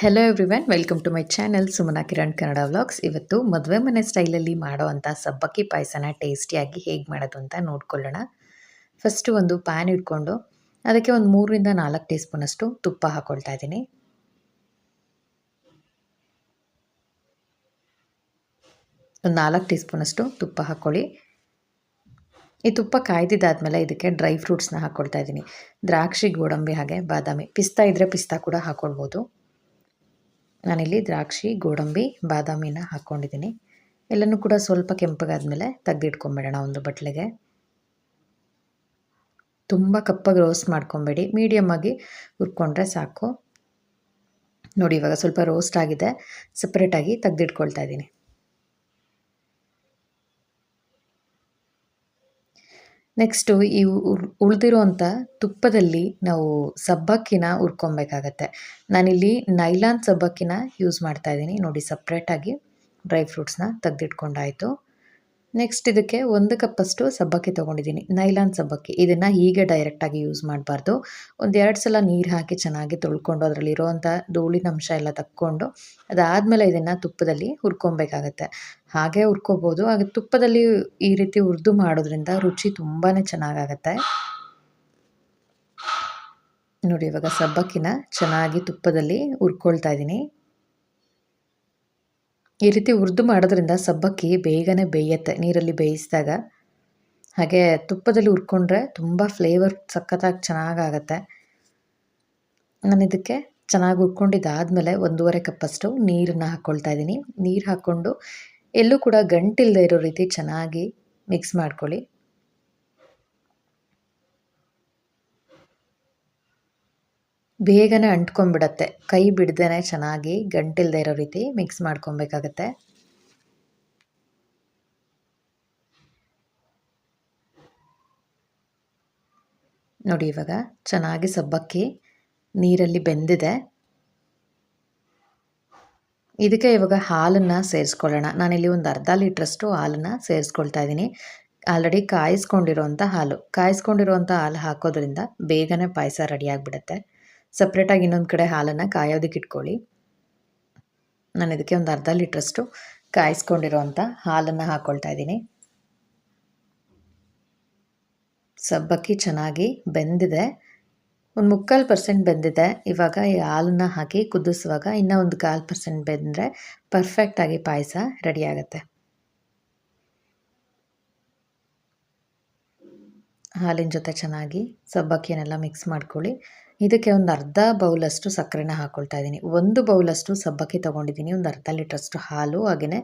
Hello everyone welcome to my channel Sumana Kiran Kannada vlogs ಇವತ್ತು ಮದುವೆ ಮನೆ ಸ್ಟೈಲಲ್ಲಿ ಮಾಡೋವಂಥ ಸಬ್ಬಕ್ಕಿ ಪಾಯಸನ ಟೇಸ್ಟಿಯಾಗಿ ಹೇಗೆ ಮಾಡೋದು ಅಂತ ನೋಡ್ಕೊಳ್ಳೋಣ. ಫಸ್ಟು ಒಂದು ಪ್ಯಾನ್ ಇಟ್ಕೊಂಡು ಅದಕ್ಕೆ ಒಂದು ಮೂರರಿಂದ ನಾಲ್ಕು ಟೀ ಸ್ಪೂನಷ್ಟು ತುಪ್ಪ ಹಾಕ್ಕೊಳ್ತಾ ಇದ್ದೀನಿ. ಒಂದು ನಾಲ್ಕು ಟೀ ಸ್ಪೂನಷ್ಟು ತುಪ್ಪ ಹಾಕ್ಕೊಳ್ಳಿ ಈ ತುಪ್ಪ ಕಾಯ್ದಿದ್ದಾದಮೇಲೆ ಇದಕ್ಕೆ ಡ್ರೈ ಫ್ರೂಟ್ಸ್ನ ಹಾಕ್ಕೊಳ್ತಾ ಇದ್ದೀನಿ. ದ್ರಾಕ್ಷಿ, ಗೋಡಂಬಿ ಹಾಗೆ ಬಾದಾಮಿ, ಪಿಸ್ತಾ ಇದ್ದರೆ ಪಿಸ್ತಾ ಕೂಡ ಹಾಕ್ಕೊಳ್ಬೋದು ನಾನಿಲ್ಲಿ ದ್ರಾಕ್ಷಿ, ಗೋಡಂಬಿ, ಬಾದಾಮಿನ ಹಾಕ್ಕೊಂಡಿದ್ದೀನಿ. ಎಲ್ಲನೂ ಕೂಡ ಸ್ವಲ್ಪ ಕೆಂಪಗಾದ್ಮೇಲೆ ತೆಗೆದಿಟ್ಕೊಂಬೇಡೋಣ ಒಂದು ಬಟ್ಲಿಗೆ. ತುಂಬ ಕಪ್ಪಾಗಿ ರೋಸ್ಟ್ ಮಾಡ್ಕೊಬೇಡಿ. ಮೀಡಿಯಮ್ಮಾಗಿ ಹುರ್ಕೊಂಡ್ರೆ ಸಾಕು. ನೋಡಿ, ಇವಾಗ ಸ್ವಲ್ಪ ರೋಸ್ಟ್ ಆಗಿದೆ. ಸಪ್ರೇಟಾಗಿ ತೆಗೆದಿಟ್ಕೊಳ್ತಾ ಇದ್ದೀನಿ. ನೆಕ್ಸ್ಟು ಈ ಉಳಿದಿರುವಂಥ ತುಪ್ಪದಲ್ಲಿ ನಾವು ಸಬ್ಬಕ್ಕಿನ ಹುರ್ಕೊಬೇಕಾಗತ್ತೆ. ನಾನಿಲ್ಲಿ ನೈಲಾನ್ ಸಬ್ಬಕ್ಕಿನ ಯೂಸ್ ಮಾಡ್ತಾ ಇದ್ದೀನಿ. ನೋಡಿ ಸಪ್ರೇಟಾಗಿ ಡ್ರೈ ಫ್ರೂಟ್ಸ್ನ ತೆಗೆದಿಟ್ಕೊಂಡಾಯಿತು. ನೆಕ್ಸ್ಟ್ ಇದಕ್ಕೆ ಒಂದು ಕಪ್ಪಷ್ಟು ಸಬ್ಬಕ್ಕಿ ತೊಗೊಂಡಿದ್ದೀನಿ. ನೈಲಾನ್ ಸಬ್ಬಕ್ಕಿ. ಇದನ್ನು ಹೀಗೆ ಡೈರೆಕ್ಟಾಗಿ ಯೂಸ್ ಮಾಡಬಾರ್ದು. ಒಂದೆರಡು ಸಲ ನೀರು ಹಾಕಿ ಚೆನ್ನಾಗಿ ತೊಳ್ಕೊಂಡು ಅದರಲ್ಲಿರೋವಂಥ ಧೂಳಿನ ಅಂಶ ಎಲ್ಲ ತಕ್ಕೊಂಡು ಅದಾದಮೇಲೆ ಇದನ್ನು ತುಪ್ಪದಲ್ಲಿ ಹುರ್ಕೊಬೇಕಾಗತ್ತೆ. ಹಾಗೆ ಹುರ್ಕೋಬೋದು. ಹಾಗೆ ತುಪ್ಪದಲ್ಲಿ ಈ ರೀತಿ ಹುರಿದು ಮಾಡೋದ್ರಿಂದ ರುಚಿ ತುಂಬಾ ಚೆನ್ನಾಗಾಗತ್ತೆ. ನೋಡಿ ಇವಾಗ ಸಬ್ಬಕ್ಕಿನ ಚೆನ್ನಾಗಿ ತುಪ್ಪದಲ್ಲಿ ಹುರ್ಕೊಳ್ತಾ ಇದ್ದೀನಿ. ಈ ರೀತಿ ಹುರಿದು ಮಾಡೋದ್ರಿಂದ ಸಬ್ಬಕ್ಕಿ ಬೇಗನೆ ಬೇಯುತ್ತೆ, ನೀರಲ್ಲಿ ಬೇಯಿಸಿದಾಗ. ಹಾಗೆ ತುಪ್ಪದಲ್ಲಿ ಹುರ್ಕೊಂಡ್ರೆ ತುಂಬ ಫ್ಲೇವರ್ ಸಖತ್ತಾಗಿ ಚೆನ್ನಾಗಾಗತ್ತೆ. ನಾನು ಇದಕ್ಕೆ ಚೆನ್ನಾಗಿ ಹುರ್ಕೊಂಡಿದ್ದಾದಮೇಲೆ ಒಂದೂವರೆ ಕಪ್ಪಷ್ಟು ನೀರನ್ನು ಹಾಕ್ಕೊಳ್ತಾ ಇದ್ದೀನಿ. ನೀರು ಹಾಕ್ಕೊಂಡು ಎಲ್ಲೂ ಕೂಡ ಗಂಟಿಲ್ಲದೆ ಇರೋ ರೀತಿ ಚೆನ್ನಾಗಿ ಮಿಕ್ಸ್ ಮಾಡ್ಕೊಳ್ಳಿ. ಬೇಗನೆ ಅಂಟ್ಕೊಂಡ್ಬಿಡತ್ತೆ. ಕೈ ಬಿಡ್ದೇ ಚೆನ್ನಾಗಿ ಗಂಟಿಲ್ಲದೆ ಇರೋ ರೀತಿ ಮಿಕ್ಸ್ ಮಾಡ್ಕೊಬೇಕಾಗತ್ತೆ. ನೋಡಿ ಇವಾಗ ಚೆನ್ನಾಗಿ ಸಬ್ಬಕ್ಕಿ ನೀರಲ್ಲಿ ಬೆಂದಿದೆ. ಇದಕ್ಕೆ ಇವಾಗ ಹಾಲನ್ನು ಸೇರಿಸ್ಕೊಳ್ಳೋಣ. ನಾನಿಲ್ಲಿ ಒಂದು ಅರ್ಧ ಲೀಟ್ರಷ್ಟು ಹಾಲನ್ನು ಸೇರಿಸ್ಕೊಳ್ತಾ ಇದ್ದೀನಿ. ಆಲ್ರೆಡಿ ಕಾಯಿಸ್ಕೊಂಡಿರೋಂಥ ಹಾಲು. ಕಾಯಿಸ್ಕೊಂಡಿರೋಂಥ ಹಾಲು ಹಾಕೋದ್ರಿಂದ ಬೇಗನೆ ಪಾಯಸ ರೆಡಿಯಾಗಿಬಿಡುತ್ತೆ ಸಪ್ರೇಟಾಗಿ ಇನ್ನೊಂದು ಕಡೆ ಹಾಲನ್ನು ಕಾಯೋದಕ್ಕೆ ಇಟ್ಕೊಳ್ಳಿ. ನಾನು ಇದಕ್ಕೆ ಒಂದು ಅರ್ಧ ಲೀಟ್ರಷ್ಟು ಕಾಯಿಸ್ಕೊಂಡಿರೋವಂಥ ಹಾಲನ್ನು ಹಾಕ್ಕೊಳ್ತಾ ಇದ್ದೀನಿ. ಸಬ್ಬಕ್ಕಿ ಚೆನ್ನಾಗಿ ಬೆಂದಿದೆ. ಒಂದು ಮುಕ್ಕಾಲು ಪರ್ಸೆಂಟ್ ಬೆಂದಿದೆ. ಇವಾಗ ಈ ಹಾಲನ್ನು ಹಾಕಿ ಕುದಿಸುವಾಗ ಇನ್ನೂ ಒಂದು ಕಾಲು ಪರ್ಸೆಂಟ್ ಬೆಂದರೆ ಪರ್ಫೆಕ್ಟಾಗಿ ಪಾಯಸ ರೆಡಿ ಹಾಲಿನ ಜೊತೆ ಚೆನ್ನಾಗಿ ಸಬ್ಬಕ್ಕಿಯನ್ನೆಲ್ಲ ಮಿಕ್ಸ್ ಮಾಡ್ಕೊಳ್ಳಿ. ಇದಕ್ಕೆ ಒಂದು ಅರ್ಧ ಬೌಲಷ್ಟು ಸಕ್ಕರೆನ ಹಾಕ್ಕೊಳ್ತಾ ಇದ್ದೀನಿ. ಒಂದು ಬೌಲಷ್ಟು ಸಬ್ಬಕ್ಕಿ ತೊಗೊಂಡಿದ್ದೀನಿ. ಒಂದು ಅರ್ಧ ಲೀಟ್ರಷ್ಟು ಹಾಲು ಹಾಗೆಯೇ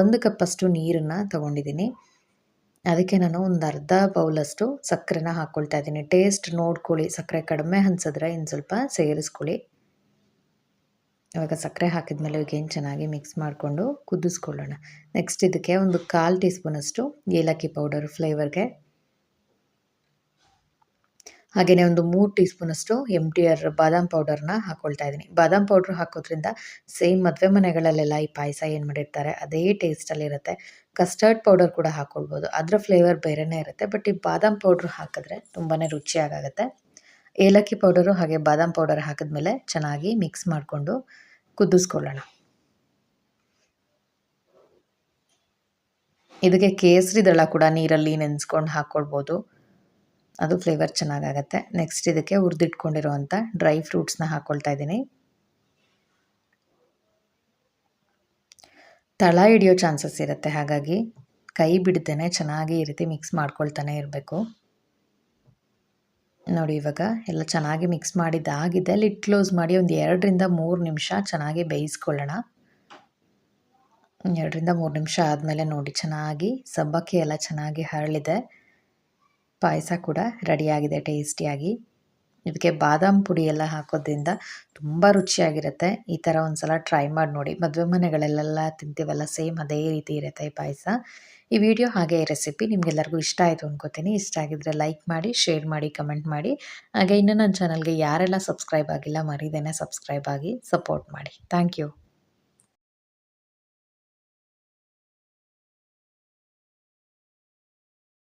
ಒಂದು ಕಪ್ಪಷ್ಟು ನೀರನ್ನು ತೊಗೊಂಡಿದ್ದೀನಿ. ಅದಕ್ಕೆ ನಾನು ಒಂದು ಅರ್ಧ ಬೌಲಷ್ಟು ಸಕ್ಕರೆನ ಹಾಕ್ಕೊಳ್ತಾ ಇದ್ದೀನಿ. ಟೇಸ್ಟ್ ನೋಡ್ಕೊಳ್ಳಿ. ಸಕ್ಕರೆ ಕಡಿಮೆ ಅನ್ಸಿದ್ರೆ ಇನ್ನು ಸ್ವಲ್ಪ ಸೇರಿಸ್ಕೊಳ್ಳಿ. ಇವಾಗ ಸಕ್ಕರೆ ಹಾಕಿದ್ಮೇಲೆ ಇವಾಗೇನು ಚೆನ್ನಾಗಿ ಮಿಕ್ಸ್ ಮಾಡಿಕೊಂಡು ಕುದಿಸ್ಕೊಳ್ಳೋಣ. ನೆಕ್ಸ್ಟ್ ಇದಕ್ಕೆ ಒಂದು ಕಾಲು ಟೀ ಸ್ಪೂನಷ್ಟು ಏಲಕ್ಕಿ ಪೌಡರ್ ಫ್ಲೇವರ್ಗೆ ಹಾಗೆಯೇ ಒಂದು ಮೂರು ಟೀ ಸ್ಪೂನಷ್ಟು ಎಂ ಟಿ ಆರ್ ಬಾದಾಮ್ ಪೌಡರ್ನ ಹಾಕ್ಕೊಳ್ತಾ ಇದ್ದೀನಿ. ಬಾದಾಮ್ ಪೌಡ್ರ್ ಹಾಕೋದ್ರಿಂದ ಸೇಮ್ ಮದುವೆ ಮನೆಗಳಲ್ಲೆಲ್ಲ ಈ ಪಾಯಸ ಏನು ಮಾಡಿರ್ತಾರೆ, ಅದೇ ಟೇಸ್ಟಲ್ಲಿರುತ್ತೆ ಕಸ್ಟರ್ಡ್ ಪೌಡರ್ ಕೂಡ ಹಾಕ್ಕೊಳ್ಬೋದು ಅದರ ಫ್ಲೇವರ್ ಬೇರೆಯೇ ಇರುತ್ತೆ ಬಟ್ ಈ ಬಾದಾಮ್ ಪೌಡ್ರ್ ಹಾಕಿದ್ರೆ ತುಂಬಾ ರುಚಿಯಾಗುತ್ತೆ ಏಲಕ್ಕಿ ಪೌಡರು ಹಾಗೆ ಬಾದಾಮ್ ಪೌಡರ್ ಹಾಕಿದ್ಮೇಲೆ ಚೆನ್ನಾಗಿ ಮಿಕ್ಸ್ ಮಾಡಿಕೊಂಡು ಕುದಿಸ್ಕೊಳ್ಳೋಣ. ಇದಕ್ಕೆ ಕೇಸರಿ ದಳ ಕೂಡ ನೀರಲ್ಲಿ ನೆನೆಸ್ಕೊಂಡು ಹಾಕ್ಕೊಳ್ಬೋದು ಅದು ಫ್ಲೇವರ್ ಚೆನ್ನಾಗಾಗತ್ತೆ. ನೆಕ್ಸ್ಟ್ ಇದಕ್ಕೆ ಹುರಿದಿಟ್ಕೊಂಡಿರುವಂಥ ಡ್ರೈ ಫ್ರೂಟ್ಸ್ನ ಹಾಕ್ಕೊಳ್ತಾ ಇದ್ದೀನಿ. ತಳ ಹಿಡಿಯೋ ಚಾನ್ಸಸ್ ಇರುತ್ತೆ, ಹಾಗಾಗಿ ಕೈ ಬಿಡ್ದೇನೆ ಚೆನ್ನಾಗಿ ಈ ರೀತಿ ಮಿಕ್ಸ್ ಮಾಡ್ಕೊಳ್ತಾನೆ ಇರಬೇಕು. ನೋಡಿ, ಇವಾಗ ಎಲ್ಲ ಚೆನ್ನಾಗಿ ಮಿಕ್ಸ್ ಮಾಡಿದ್ದಾಗಿದೆ ಲಿಟ್ ಕ್ಲೋಸ್ ಮಾಡಿ ಒಂದು ಎರಡರಿಂದ ಮೂರು ನಿಮಿಷ ಚೆನ್ನಾಗಿ ಬೇಯಿಸ್ಕೊಳ್ಳೋಣ. ಎರಡರಿಂದ ಮೂರು ನಿಮಿಷ ಆದಮೇಲೆ ನೋಡಿ, ಚೆನ್ನಾಗಿ ಸಬ್ಬಕ್ಕಿ ಎಲ್ಲ ಚೆನ್ನಾಗಿ ಹರಳಿದೆ. ಪಾಯಸ ಕೂಡ ರೆಡಿಯಾಗಿದೆ, ಟೇಸ್ಟಿಯಾಗಿ. ಇದಕ್ಕೆ ಬಾದಾಮ್ ಪುಡಿ ಎಲ್ಲ ಹಾಕೋದ್ರಿಂದ ತುಂಬ ರುಚಿಯಾಗಿರುತ್ತೆ. ಈ ಥರ ಒಂದು ಸಲ ಟ್ರೈ ಮಾಡಿ ನೋಡಿ. ಮದುವೆ ಮನೆಗಳಲ್ಲೆಲ್ಲ ತಿಂತೀವಲ್ಲ, ಸೇಮ್ ಅದೇ ರೀತಿ ಇರುತ್ತೆ ಈ ಪಾಯಸ. ಈ ವಿಡಿಯೋ ಹಾಗೆ ಈ ರೆಸಿಪಿ ನಿಮಗೆಲ್ಲರಿಗೂ ಇಷ್ಟ ಆಯಿತು ಅನ್ಕೋತೀನಿ. ಇಷ್ಟ ಆಗಿದ್ರೆ ಲೈಕ್ ಮಾಡಿ, ಶೇರ್ ಮಾಡಿ, ಕಮೆಂಟ್ ಮಾಡಿ. ಹಾಗೆ ಇನ್ನೂ ನನ್ನ ಚಾನಲ್ಗೆ ಯಾರೆಲ್ಲ ಸಬ್ಸ್ಕ್ರೈಬ್ ಆಗಿಲ್ಲ, ಮರಿದೇನೆ ಸಬ್ಸ್ಕ್ರೈಬ್ ಆಗಿ ಸಪೋರ್ಟ್ ಮಾಡಿ. Thank you.